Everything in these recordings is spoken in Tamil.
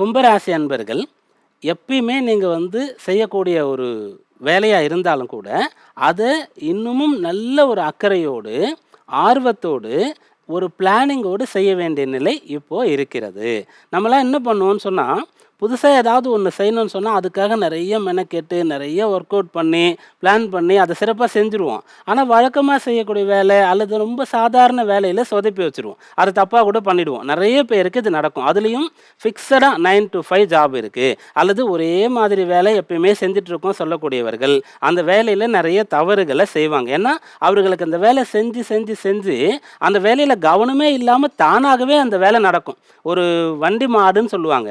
கும்பராசி அன்பர்கள் எப்பயுமே நீங்கள் வந்து செய்யக்கூடிய ஒரு வேலையாக இருந்தாலும் கூட அதை இன்னமும் நல்ல ஒரு அக்கறையோடு ஆர்வத்தோடு ஒரு பிளானிங்கோடு செய்ய வேண்டிய நிலை இப்போது இருக்கிறது. நம்மளாம் என்ன பண்ணுவோம்னு சொன்னால் புதுசாக ஏதாவது ஒன்று செய்யணும்னு சொன்னால் அதுக்காக நிறைய மெனக்கெட்டு நிறைய ஒர்க் அவுட் பண்ணி பிளான் பண்ணி அதை சிறப்பாக செஞ்சுருவோம். ஆனால் வழக்கமாக செய்யக்கூடிய வேலை அல்லது ரொம்ப சாதாரண வேலையில் சொதப்பி வச்சுருவோம். அது தப்பாக கூட பண்ணிவிடுவோம் நிறைய பேருக்கு இது நடக்கும். அதுலேயும் ஃபிக்ஸடாக நைன் டு ஃபைவ் ஜாப் இருக்குது அல்லது ஒரே மாதிரி வேலை எப்பயுமே செஞ்சிட்ருக்கோம் சொல்லக்கூடியவர்கள். அந்த வேலையில் நிறைய தவறுகளை செய்வாங்க. ஏன்னா அவர்களுக்கு அந்த வேலை செஞ்சு செஞ்சு செஞ்சு அந்த வேலையில் கவனமே இல்லாமல் தானாகவே அந்த வேலை நடக்கும். ஒரு வண்டி மாடுன்னு சொல்லுவாங்க.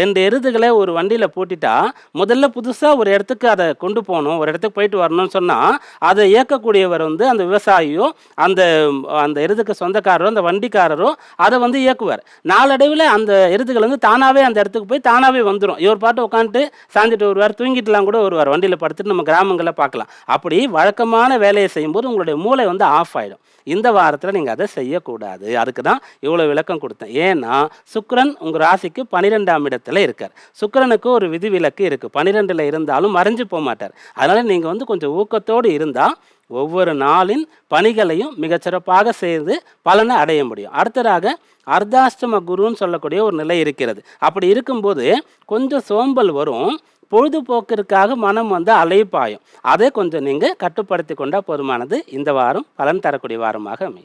ரெண்டு எருதுகளை ஒரு வண்டியில் போட்டிட்டா முதல்ல புதுசாக ஒரு இடத்துக்கு அதை கொண்டு போகணும் ஒரு இடத்துக்கு போயிட்டு வரணும்னு சொன்னால் அதை இயக்கக்கூடியவர் வந்து அந்த விவசாயியோ அந்த அந்த எருதுக்கு சொந்தக்காரரோ அந்த வண்டிக்காரரோ அதை வந்து இயக்குவார். நாளடைவில் அந்த எருதுகள் வந்து தானாகவே அந்த இடத்துக்கு போய் தானாகவே வந்துடும் இவர் பாட்டு உட்காந்துட்டு சாஞ்சிட்டு வருவார் தூங்கிட்டுலாம் கூட வருவார். வண்டியில் படுத்துட்டு நம்ம கிராமங்களில் பார்க்கலாம். அப்படி வழக்கமான வேலையை செய்யும்போது உங்களுடைய மூளை வந்து ஆஃப் ஆகிடும் இந்த வாரத்தில் நீங்கள் அதை செய்யக்கூடாது. அதுக்கு தான் இவ்வளோ விளக்கம் கொடுத்தேன். ஏன்னா சுக்கரன் உங்கள் ராசிக்கு பன்னிரெண்டாம் இடத்துல இருக்கார். சுக்கிரனுக்கு ஒரு விதிவிலக்கு இருக்குது பன்னிரெண்டில் இருந்தாலும் மறைஞ்சு போக மாட்டார். அதனால் நீங்கள் வந்து கொஞ்சம் ஊக்கத்தோடு இருந்தால் ஒவ்வொரு நாளின் பணிகளையும் மிகச்சிறப்பாக செய்து பலனை அடைய முடியும். அடுத்ததாக அர்த்தாஷ்டம குருன்னு சொல்லக்கூடிய ஒரு நிலை இருக்கிறது. அப்படி இருக்கும்போது கொஞ்சம் சோம்பல் வரும். பொழுதுபோக்கிற்காக மனம் வந்து அலைப்பாயும். அதை கொஞ்சம் நீங்கள் கட்டுப்படுத்தி கொண்டால் போதுமானது. இந்த வாரம் பலன் தரக்கூடிய வாரமாக அமையும்.